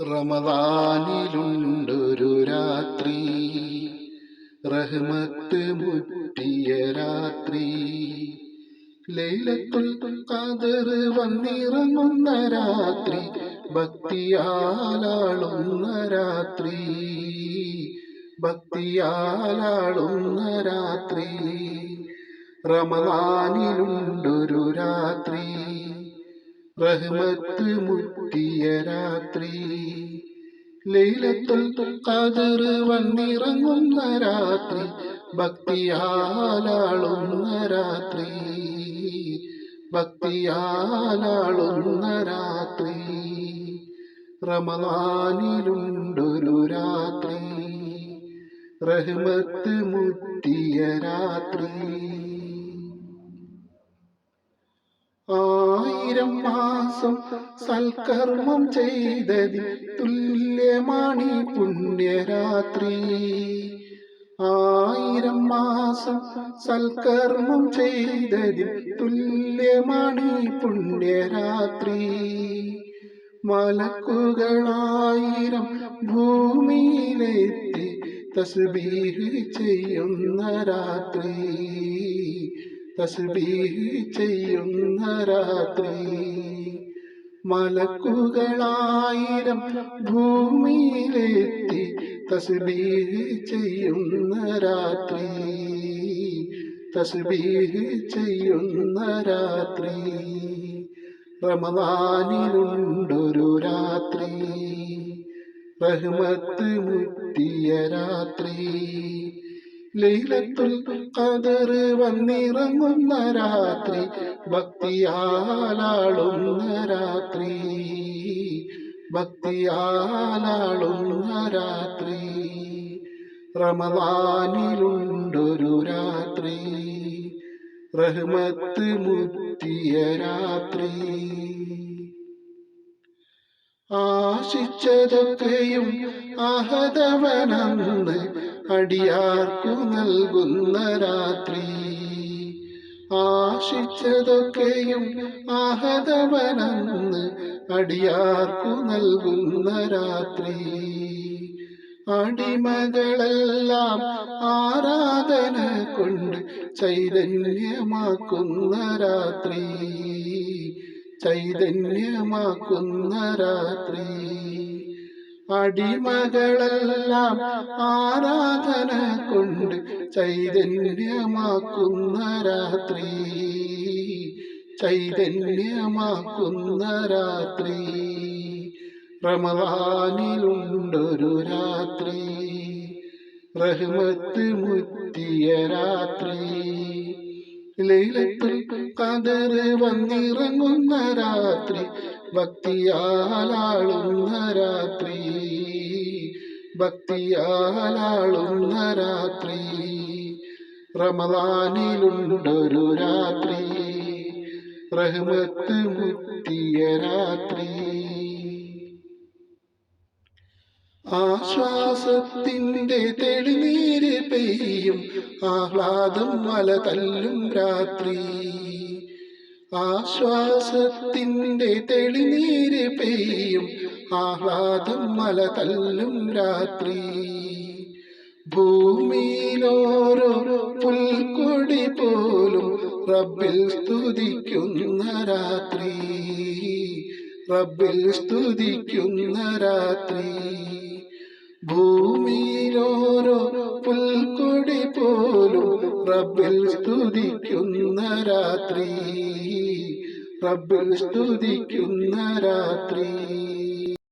റമദാനിലുണ്ടൊരു രാത്രി. റഹ്മത്ത് മുട്ടിയ രാത്രി. ലൈലത്തുൽ ഖദർ വന്നിറങ്ങുന്ന രാത്രി ഭക്തിയാലാളുന്ന രാത്രി. ഭക്തിയാലാളുന്ന രാത്രി. റമദാനിലുണ്ടൊരു രാത്രി. റഹ്മത്ത് മുറ്റിയ രാത്രി. ലൈലത്തുൽ ഖദർ വന്നിറങ്ങുന്ന രാത്രി ഭക്തിയാലാളുന്ന രാത്രി. ഭക്തിയാലാളുന്ന രാത്രി. റമദാനിലുണ്ടൊരു രാത്രി. റഹ്മത്ത് മുറ്റിയ രാത്രി. ആയിരം മാസം സൽക്കർമ്മം ചെയ്തതിൽ തുല്യമാണി പുണ്യരാത്രി. ആയിരം മാസം സൽക്കർമ്മം ചെയ്തതിൽ തുല്യമാണി പുണ്യരാത്രി. മലക്കുകളായിരം ഭൂമിയിലെത്തി തസ്ബീഹ് ചെയ്യുന്ന രാത്രി. തസ്ബീഹ് ചെയ്യുന്ന രാത്രി മലക്കുകളായിരം ഭൂമിയിലെത്തി തസ്ബീഹ് ചെയ്യുന്ന രാത്രി തസ്ബീഹ് ചെയ്യുന്ന രാത്രി റമദാനിലുണ്ടൊരു രാത്രി റഹ്മത്ത് മുറ്റിയ രാത്രി. ലൈലത്തുൽ ഖദർ വന്നിറങ്ങുന്ന രാത്രി ഭക്തിയാലാളുന്ന രാത്രി ഭക്തിയാലാളുന്ന രാത്രി റമദാനിലുണ്ടൊരു രാത്രി റഹ്മത്ത് മുത്തിയ രാത്രി. ആശിച്ചതൊക്കെയും അഹതവനന്ന് അടിയാർക്കു നൽകുന്ന രാത്രി. ആശിച്ചതൊക്കെയും ആഹതവനന്ന് അടിയാർക്കു നൽകുന്ന രാത്രി. അടിമകളെല്ലാം ആരാധന കൊണ്ട് ചൈതന്യമാക്കുന്ന രാത്രി. ചൈതന്യമാക്കുന്ന രാത്രി. അടിമകളെല്ലാം ആരാധന കൊണ്ട് ചൈതന്യമാക്കുന്ന രാത്രി. ചൈതന്യമാക്കുന്ന രാത്രി. റമദാനിലുണ്ടൊരു രാത്രി. റഹ്മത്ത് മുത്തിയ രാത്രി. ലൈലത്തുൽ ഖദർ വന്നിറങ്ങുന്ന രാത്രി ഭക്തിയാലാളുന്ന രാത്രി ഭക്തിയാലാളുന്ന രാത്രി റമദാനിലുണ്ടൊരു രാത്രി റഹ്മത്ത് മുത്തിയ രാത്രി. ആശ്വാസത്തിന്റെ തെളിനീര് പെയ്യും. ആഹ്ലാദം മല തല്ലും രാത്രി. ആശ്വാസത്തിന്റെ തെളിനീര് പെയ്യും. ആഹ്ലാദം മല തല്ലും രാത്രി. ഭൂമിയിലോരോ പുൽക്കൊടി പോലും റബ്ബിൽ സ്തുതിക്കുന്ന രാത്രി. റബ്ബിൽ സ്തുതിക്കുന്ന രാത്രി. ഭൂമിയിലോരോ പുൽക്കൊടി പോലും റബ്ബിൽ സ്തുതിക്കുന്ന രാത്രി. റബ്ബിൽ സ്തുതിക്കുന്ന രാത്രി.